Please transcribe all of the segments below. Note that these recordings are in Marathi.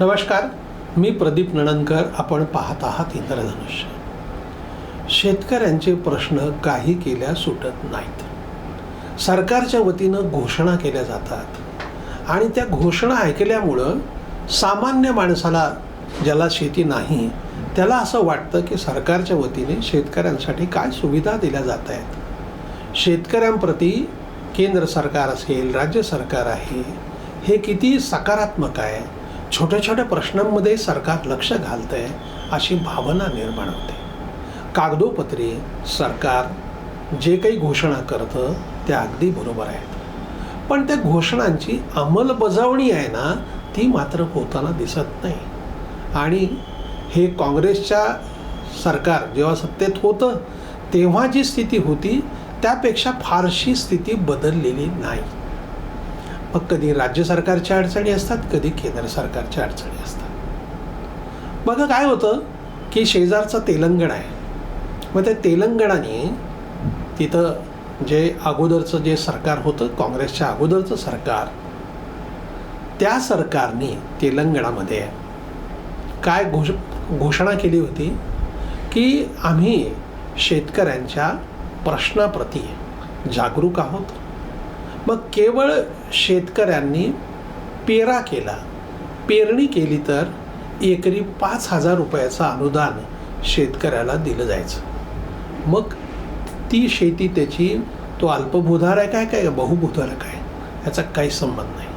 नमस्कार मी प्रदीप नणनकर आपण पाहत आहात इंद्रधनुष्य. शेतकऱ्यांचे प्रश्न काही केल्या सुटत नाहीत. सरकारच्या वतीनं घोषणा केल्या जातात आणि त्या घोषणा ऐकल्यामुळं सामान्य माणसाला ज्याला शेती नाही त्याला असं वाटतं की सरकारच्या वतीने शेतकऱ्यांसाठी काय सुविधा दिल्या जात आहेत. शेतकऱ्यांप्रती केंद्र सरकार असेल राज्य सरकार आहे हे किती सकारात्मक आहे? छोट्या छोट्या प्रश्नांमध्ये सरकार लक्ष घालतं आहे अशी भावना निर्माण होते. कागदोपत्री सरकार जे काही घोषणा करतं त्या अगदी बरोबर आहेत. पण त्या घोषणांची अंमलबजावणी आहे ना ती मात्र होताना दिसत नाही. आणि हे काँग्रेसच्या सरकार जेव्हा सत्तेत होतं तेव्हा जी स्थिती होती त्यापेक्षा फारशी स्थिती बदललेली नाही. मग कधी राज्य सरकारच्या अडचणी असतात कधी केंद्र सरकारच्या अडचणी असतात. बघा काय होतं की शेजारचं तेलंगण आहे. मग ते तेलंगणाने तिथं जे अगोदरचं जे सरकार होतं काँग्रेसच्या अगोदरचं सरकार त्या सरकारने तेलंगणामध्ये काय घोष घोषणा केली होती की आम्ही शेतकऱ्यांच्या प्रश्नाप्रती जागरूक आहोत. मग केवळ शेतकऱ्यांनी पेरा केला पेरणी केली तर एकरी पाच हजार रुपयाचं अनुदान शेतकऱ्याला दिलं जायचं. मग ती शेती त्याची तो अल्पभूधार आहे काय काय बहुभूधार आहे काय याचा काही संबंध नाही.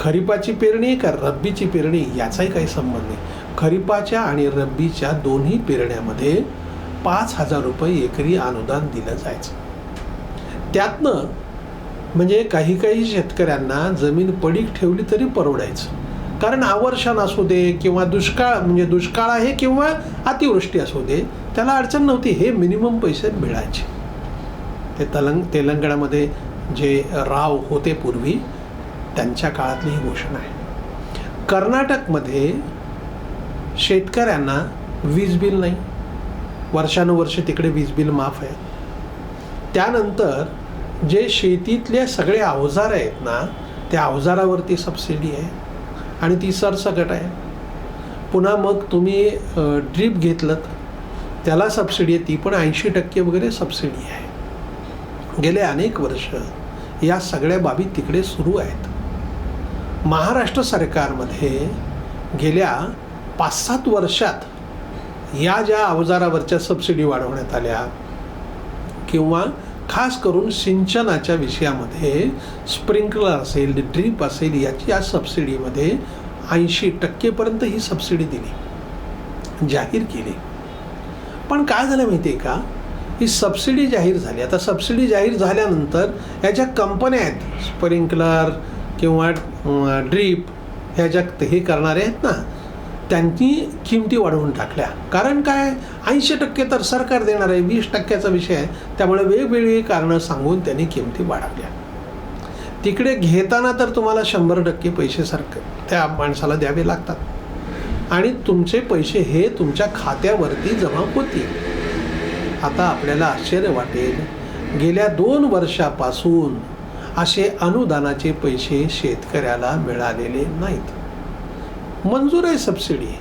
खरीपाची पेरणी का रब्बीची पेरणी याचाही काही संबंध नाही. खरीपाच्या आणि रब्बीच्या दोन्ही पेरण्यामध्ये पाच हजार रुपये एकरी अनुदान दिलं जायचं. त्यातनं म्हणजे काही काही शेतकऱ्यांना जमीन पडीक ठेवली तरी परवडायचं. कारण आवर्षण असू दे किंवा दुष्काळ म्हणजे दुष्काळ आहे किंवा अतिवृष्टी असू दे त्याला अडचण नव्हती हे मिनिमम पैसे मिळायचे. ते तलंग तेलंगणामध्ये जे राव होते पूर्वी त्यांच्या काळातली ही घोषणा आहे. कर्नाटकमध्ये शेतकऱ्यांना वीज बिल नाही. वर्षानुवर्ष तिकडे वीज बिल माफ आहे. त्यानंतर जे शेतीतले सगळे अवजार आहेत ना त्या अवजारावरती सबसिडी आहे. आणि ती सरसकट आहे. पुन्हा मग तुम्ही ड्रीप घेतलं त्याला सबसिडी आहे. ती पण ऐंशी टक्के वगैरे सबसिडी आहे. गेले अनेक वर्ष या सगळ्या बाबी तिकडे सुरू आहेत. महाराष्ट्र सरकारमध्ये गेल्या पाच सात वर्षात या ज्या अवजारावरच्या सबसिडी वाढवण्यात आल्या किंवा खास करून सिंचनाच्या विषयामध्ये स्प्रिंकलर असेल ड्रीप असेल याची या सबसिडीमध्ये ऐंशी टक्केपर्यंत ही सबसिडी दिली जाहीर केली. पण काय झालं माहिती आहे का? ही सबसिडी जाहीर झाली. आता सबसिडी जाहीर झाल्यानंतर याच्या कंपन्या आहेत स्प्रिंकलर किंवा ड्रीप ह्या ज्या हे करणारे आहेत ना त्यांनी किमती वाढवून टाकल्या. कारण काय? ऐंशी टक्के तर सरकार देणार आहे वीस टक्क्याचा विषय आहे. त्यामुळे वेगवेगळी कारणं सांगून त्यांनी किमती वाढवल्या. तिकडे घेताना तर तुम्हाला शंभर टक्के पैसे सरकार त्या माणसाला द्यावे लागतात. आणि तुमचे पैसे हे तुमच्या खात्यावरती जमा होतील. आता आपल्याला आश्चर्य वाटेल. गेल्या दोन वर्षापासून असे अनुदानाचे पैसे शेतकऱ्याला मिळालेले नाहीत. मंजूर आहे सबसिडी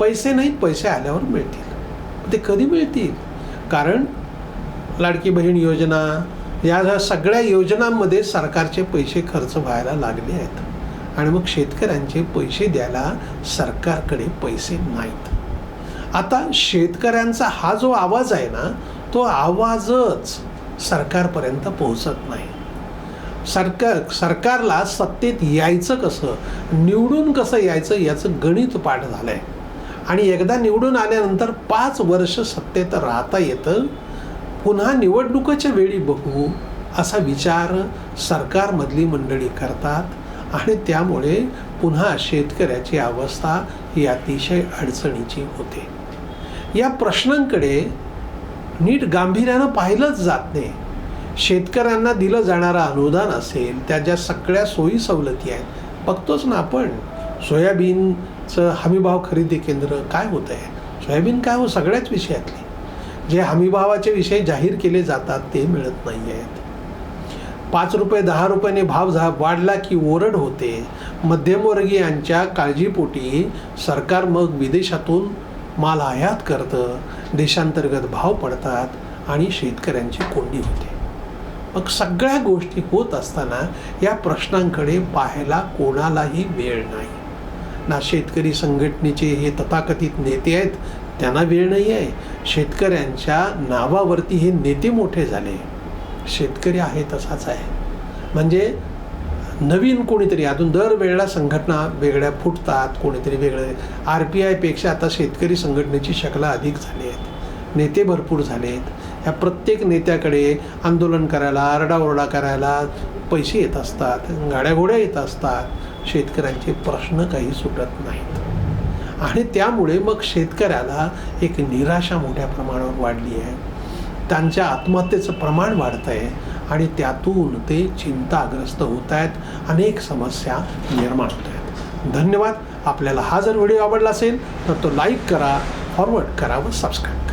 पैसे नाहीत पैसे आल्यावर मिळतील. ते कधी मिळतील? कारण लाडकी बहीण योजना या सगळ्या योजनांमध्ये सरकारचे पैसे खर्च व्हायला लागले आहेत. आणि मग शेतकऱ्यांचे पैसे द्यायला सरकारकडे पैसे नाहीत. आता शेतकऱ्यांचा हा जो आवाज आहे ना तो आवाजच सरकारपर्यंत पोहोचत नाही. सरकार सरकारला सत्तेत यायचं कसं निवडून कसं यायचं याचं गणित पाठ झालं आहे आणि एकदा निवडून आल्यानंतर पाच वर्ष सत्तेत राहता येतं. पुन्हा निवडणुकीच्या वेळी बघू असा विचार सरकारमधली मंडळी करतात. आणि त्यामुळे पुन्हा शेतकऱ्याची अवस्था ही अतिशय अडचणीची होते. या प्रश्नांकडे नीट गांभीर्यानं पाहिलंच जात नाही. शेतकऱ्यांना दिलं जाणारं अनुदान असेल त्या ज्या सगळ्या सोयी सवलती आहेत. बघतोच ना आपण. सोयाबीनचं हमीभाव खरेदी केंद्र काय होतं आहे? सोयाबीन काय हो सगळ्याच विषयातले? जे हमीभावाचे विषय जाहीर केले जातात ते मिळत नाही आहेत पाच रुपये दहा रुपयाने भाव झा वाढला की ओरड होते. मध्यमवर्गीयांच्या काळजीपोटी सरकार मग विदेशातून माल आयात करतं. देशांतर्गत भाव पडतात आणि शेतकऱ्यांची कोंडी होते. मग सगळ्या गोष्टी होत असताना या प्रश्नांकडे पाहायला कोणालाही वेळ नाही. ना शेतकरी संघटनेचे हे तथाकथित नेते आहेत त्यांना वेळ नाही आहे. शेतकऱ्यांच्या नावावरती हे नेते मोठे झाले. शेतकरी आहे तसाच आहे. म्हणजे नवीन कोणीतरी अजून दरवेळेला संघटना वेगळ्या फुटतात कोणीतरी वेगळे. आर पी आयपेक्षा आता शेतकरी संघटनेची शकला अधिक झाली आहेत. नेते भरपूर झाले आहेत. ह्या प्रत्येक नेत्याकडे आंदोलन करायला आरडाओरडा करायला पैसे येत असतात गाड्या घोड्या येत असतात. शेतकऱ्यांचे प्रश्न काही सुटत नाहीत. आणि त्यामुळे मग शेतकऱ्याला एक निराशा मोठ्या प्रमाणावर वाढली आहे. त्यांच्या आत्महत्येचं प्रमाण वाढतं आहे आणि त्यातून ते चिंताग्रस्त होत आहेत. अनेक समस्या निर्माण होत आहेत. धन्यवाद. आपल्याला हा जर व्हिडिओ आवडला असेल तर तो लाईक करा फॉरवर्ड करा व सबस्क्राईब करा.